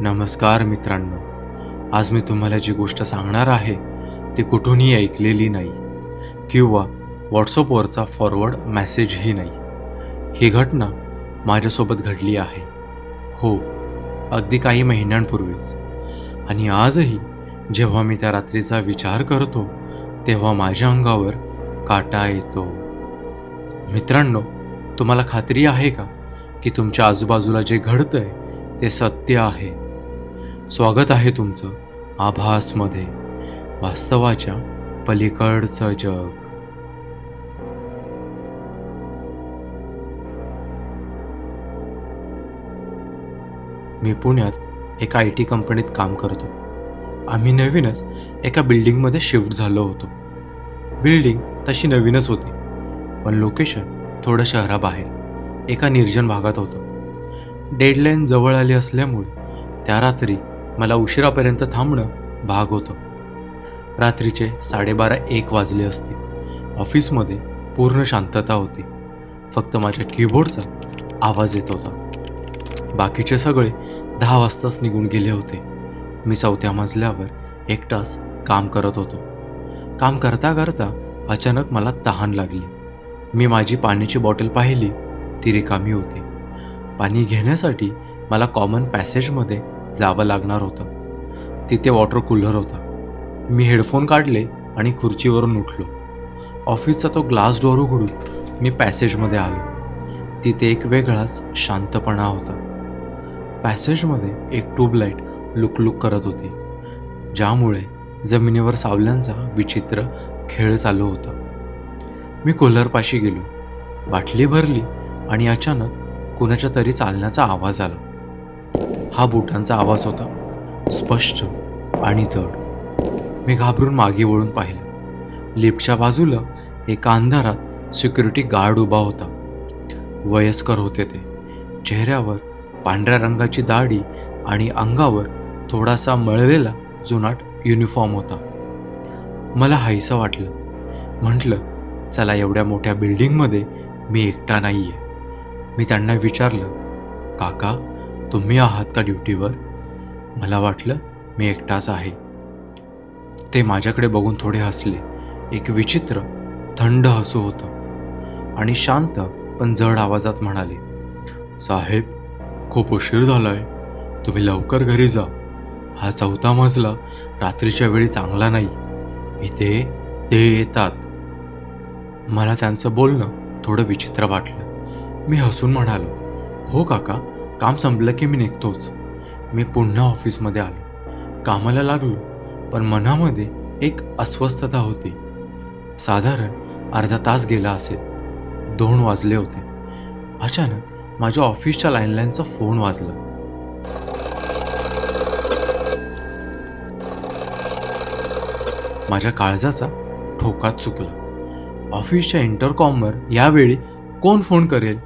नमस्कार मित्रांनो आज मी तुम्हाला जी गोष्ट सांगणार आहे ती कुठूनही ऐकलेली नाही किंवा व्हॉट्सअपवरचा फॉरवर्ड मेसेजही नाही. ही घटना माझ्यासोबत घडली आहे. हो अगदी काही महिन्यांपूर्वीच. आणि आजही जेव्हा मी त्या रात्रीचा विचार करतो तेव्हा माझ्या अंगावर काटा येतो. मित्रांनो तुम्हाला खात्री आहे का की तुमच्या आजूबाजूला जे घडतंय ते सत्य आहे? स्वागत आहे तुमचं आभासमध्ये वास्तवाच्या पलीकडचं जग. मी पुण्यात एका आय टी कंपनीत काम करतो. आम्ही नवीनच एका बिल्डिंगमध्ये शिफ्ट झालो होतो. बिल्डिंग तशी नवीनच होती पण लोकेशन थोडं शहराबाहेर एका निर्जन भागात होतं. डेडलाईन जवळ आली असल्यामुळे त्या रात्री मला उशिरापर्यंत थांबणं भाग होतं. रात्रीचे साडेबारा एक वाजले असते. ऑफिसमध्ये पूर्ण शांतता होती. फक्त माझ्या कीबोर्डचा आवाज येत होता. बाकीचे सगळे दहा वाजताच निघून गेले होते. मी चौथ्या मजल्यावर एकटाच काम करत होतो. काम करता करता अचानक मला तहान लागली. मी माझी पाण्याची बॉटल पाहिली ती रिकामी होती. पाणी घेण्यासाठी मला कॉमन पॅसेजमध्ये जावं लागणार होतं. तिथे वॉटर कूलर होता. मी हेडफोन काढले आणि खुर्चीवरून उठलो. ऑफिसचा तो ग्लास डोअर उघडून मी पॅसेजमध्ये आलो. तिथे एक वेगळाच शांतपणा होता. पॅसेजमध्ये एक ट्यूबलाईट लुकलुक करत होती. ज्यामुळे जमिनीवर सावल्यांचा विचित्र खेळ चालू होता. मी कूलरपाशी गेलो. बाटली भरली आणि अचानक कुणाच्या तरी चालण्याचा आवाज आला. हा बोटांचा आवाज होता. स्पष्ट आणि जड. मी घाबरून मागे वळून पाहिलं. लिफ्टच्या बाजूला एका अंधारात सिक्युरिटी गार्ड उभा होता. वयस्कर होते ते. चेहऱ्यावर पांढऱ्या रंगाची दाढी आणि अंगावर थोडासा मळलेला जुनाट युनिफॉर्म होता. मला हायसं वाटलं. म्हटलं चला एवढ्या मोठ्या बिल्डिंगमध्ये मी एकटा नाही आहे मी त्यांना विचारलं काका तुम्ही आहात का ड्युटीवर? मला वाटलं मी एकटाच आहे. ते माझ्याकडे बघून थोडे हसले. एक विचित्र थंड हसू होतं. आणि शांत पण जड आवाजात म्हणाले साहेब खूप उशीर झालाय. तुम्ही लवकर घरी जा. हा चौथा मजला रात्रीच्या वेळी चांगला नाही. इथे ते येतात. मला त्यांचं बोलणं थोडं विचित्र वाटलं. मी हसून म्हणालो हो काका काम संपलं की मी निघतोच. मी पुन्हा ऑफिसमध्ये आलो. कामाला लागलो पण मनामध्ये एक अस्वस्थता होती. साधारण अर्धा तास गेला असेल. दोन वाजले होते. अचानक माझ्या ऑफिसच्या लँडलाईनचा फोन वाजला. माझ्या काळजाचा ठोकाच चुकला. ऑफिसच्या इंटरकॉमवर यावेळी कोण फोन करेल?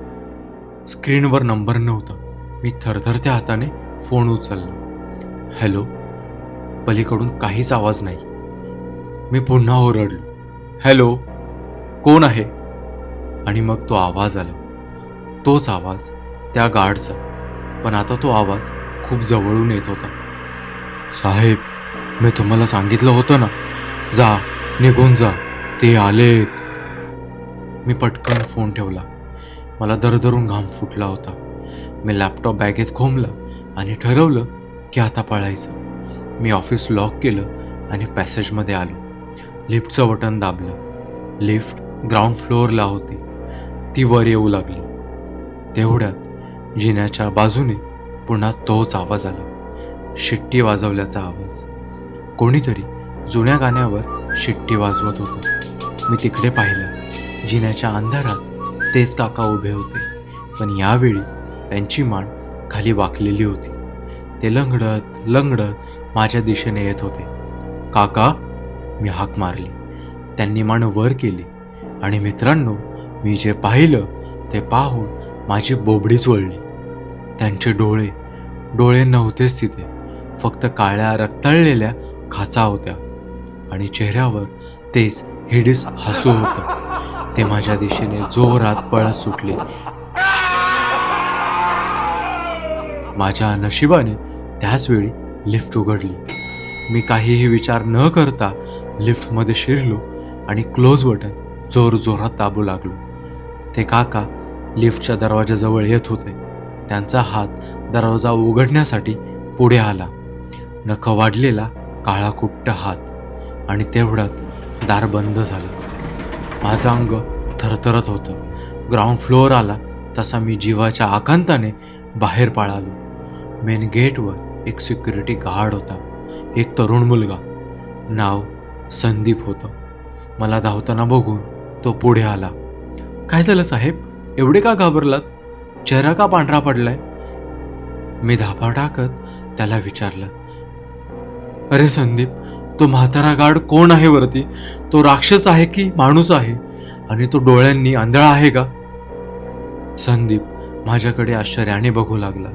स्क्रीनवर नंबर नव्हता. मी थरथरत्या हाताने फोन उचलला. हॅलो पलीकडून काहीच आवाज नाही. मी पुन्हा ओरडलो. हॅलो कोण आहे? आणि मग तो आवाज आला. तोच आवाज त्या गार्डचा पण आता तो आवाज खूप जवळून येत होता. साहेब मी तुम्हाला सांगितलं होतं ना. जा निघून जा. ते आलेत. मी पटकन फोन ठेवला. मला दरदरून घाम फुटला होता. मी लॅपटॉप बॅगेत खोमला आणि ठरवलं की आता पळायचं. मी ऑफिस लॉक केलं आणि पॅसेजमध्ये आलो. लिफ्टचं बटन दाबलं. लिफ्ट ग्राउंड फ्लोअरला होती. ती वर येऊ लागली. तेवढ्यात जिन्याच्या बाजूने पुन्हा तोच आवाज आला. शिट्टी वाजवल्याचा आवाज. कोणीतरी जुन्या गाण्यावर शिट्टी वाजवत होतं. मी तिकडे पाहिलं. जिन्याच्या अंधारात तेच काका उभे होते. पण यावेळी त्यांची मान खाली वाकलेली होती. ते लंगडत लंगडत माझ्या दिशेने येत होते. काका मी हाक मारली. त्यांनी मान वर केली. आणि मित्रांनो मी जे पाहिलं ते पाहून माझी बोबडीच वळली त्यांचे डोळे डोळे नव्हतेच तिथे. फक्त काळ्या रक्तळलेल्या खाचा होत्या. आणि चेहऱ्यावर तेच हिडीस हसू होतं. ते माझ्या दिशेने जोरात पळत सुटले. माझ्या नशिबाने त्याच वेळी लिफ्ट उघडली. मी काहीही विचार न करता लिफ्टमध्ये शिरलो आणि क्लोज बटन जोर जोरात दाबू लागलो. ते काका लिफ्टच्या दरवाजाजवळ येत होते. त्यांचा हात दरवाजा उघडण्यासाठी पुढे आला. नख वाढलेला काळा कुट्ट हात आणि तेवढ्यात दार बंद झालं. माझं अंग थरथरत होतं. ग्राउंड फ्लोअर आला तसा मी जीवाच्या आकांताने बाहेर पळालो. मेन गेटवर एक सिक्युरिटी गार्ड होता. एक तरुण मुलगा. नाव संदीप होतं. मला धावताना बघून तो पुढे आला. काय झालं साहेब? एवढे का घाबरलात? चेहरा का पांढरा पडलाय? मी धापा टाकत त्याला विचारलं. अरे संदीप तो म्हातारा गार्ड कोण आहे वरती? तो राक्षस आहे की माणूस आहे? आणि तो डोळ्यांनी आंधळा आहे का? संदीप माझ्याकडे आश्चर्याने बघू लागला.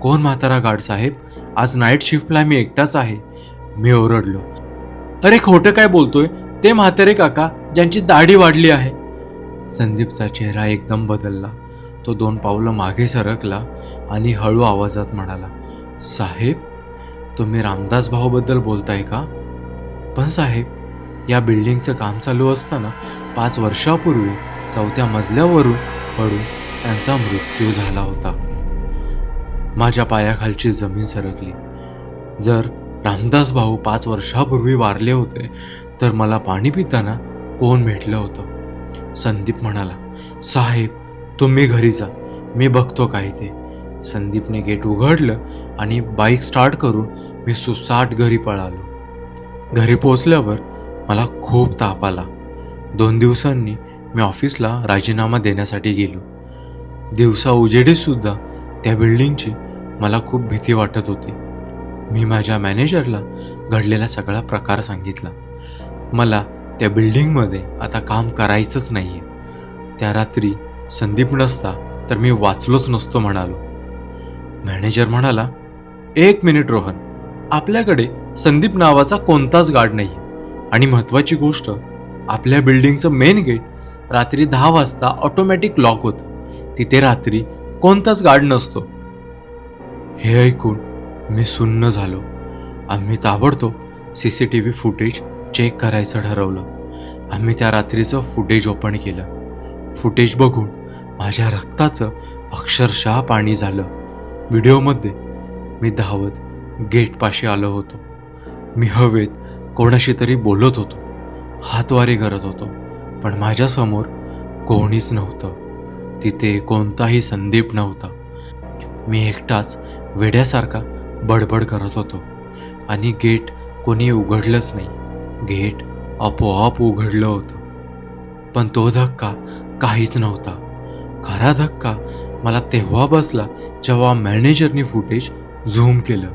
कोण म्हातारा गाडसाहेब आज नाईट शिफ्टला मी एकटाच आहे. मी ओरडलो. अरे खोटं काय बोलतोय? ते म्हातारे काका ज्यांची दाढी वाढली आहे. संदीपचा चेहरा एकदम बदलला. तो दोन पावलं मागे सरकला आणि हळू आवाजात म्हणाला साहेब तुम्ही रामदास भाऊबद्दल बोलताय का? पण साहेब या बिल्डिंगचं काम चालू असताना पाच वर्षापूर्वी चौथ्या मजल्यावरून पडून त्यांचा मृत्यू झाला होता. माझ्या पायाखालची जमीन सरकली. जर रामदास भाऊ पाच वर्षापूर्वी वारले होते तर मला पाणी पिताना कोण भेटलं होतं? संदीप म्हणाला साहेब तुम्ही घरी जा. मी बघतो काही ते. संदीपने गेट उघडलं आणि बाईक स्टार्ट करून मी सुसाट घरी पळालो. घरी पोचल्यावर मला खूप ताप आला. दोन दिवसांनी मी ऑफिसला राजीनामा देण्यासाठी गेलो. दिवसा उजेडीसुद्धा त्या बिल्डिंगची मला खूप भीती वाटत होती. मी माझ्या मॅनेजरला घडलेला सगळा प्रकार सांगितला. मला त्या बिल्डिंगमध्ये आता काम करायचंच नाही आहे त्या रात्री संदीप नसता तर मी वाचलोच नसतो म्हणालो. मॅनेजर म्हणाला एक मिनिट रोहन आपल्याकडे संदीप नावाचा कोणताच गार्ड नाही आणि महत्त्वाची गोष्ट आपल्या बिल्डिंगचं मेन गेट रात्री दहा वाजता ऑटोमॅटिक लॉक होतं. तिथे रात्री कोणताच गार्ड नसतो. हे ऐकून मी सुन्न झालो. आम्ही ताबडतोब C C T V footage check करायचं ठरवलं. आम्ही त्या रात्रीचं फुटेज ओपन केलं. फुटेज बघून माझ्या रक्ताचं अक्षरशः पाणी झालं. व्हिडिओमध्ये मी धावत गेटपाशी आलो होतो. मी हवेत कोणाशी तरी बोलत होतो. हातवारी करत होतो. पण माझ्यासमोर कोणीच नव्हतं. तिथे कोणताही संदीप नव्हता. मी एकटाच वेड्यासारखा बडबड करत होतो. आणि गेट कोणी उघडलंच नाही. गेट आपोआप उघडलं होतं. पण तो धक्का काहीच नव्हता. खरा धक्का मला तेव्हा बसला जेव्हा मॅनेजरनी फुटेज झूम केलं.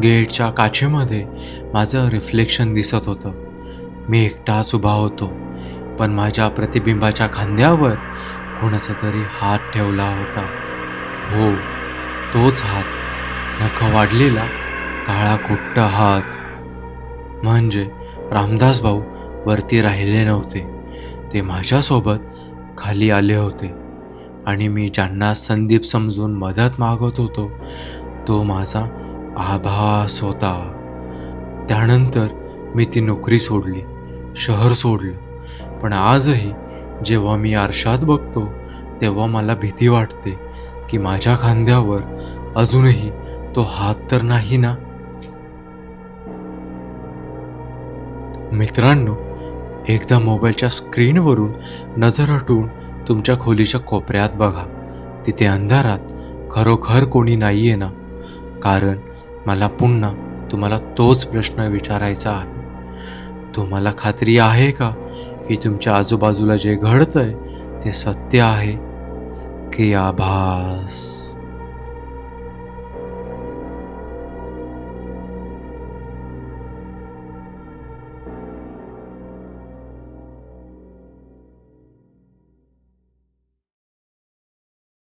गेटच्या काचेमध्ये माझं रिफ्लेक्शन दिसत होतं. मी एकटाच उभा होतो. पण माझ्या प्रतिबिंबाच्या खांद्यावर कोणाचा तरी हात ठेवला होता. हो तोच हात नख वाढलेला काळा कुट्ट हात. म्हणजे रामदास भाऊ वरती राहिले नव्हते. ते माझ्यासोबत खाली आले होते. आणि मी ज्यांना संदीप समजून मदत मागत होतो तो माझा आभास होता. त्यानंतर मी ती नोकरी सोडली शहर सोडलं. पण आजही जेव्हा मी आरशात बघतो तेव्हा मला भीती वाटते की माझ्या खांद्यावर अजूनही तो हात तर नाही ना? मित्रांनो एकदा मोबाईलच्या स्क्रीनवरून नजर हटवून तुमच्या खोलीच्या कोपऱ्यात बघा. तिथे अंधारात खरोखर कोणी नाही आहे ना? कारण मला पुन्हा तुम्हाला तोच प्रश्न विचारायचा आहे. तुम्हाला खात्री आहे का की तुमच्या आजूबाजूला जे घडतंय ते सत्य आहे. की आभास.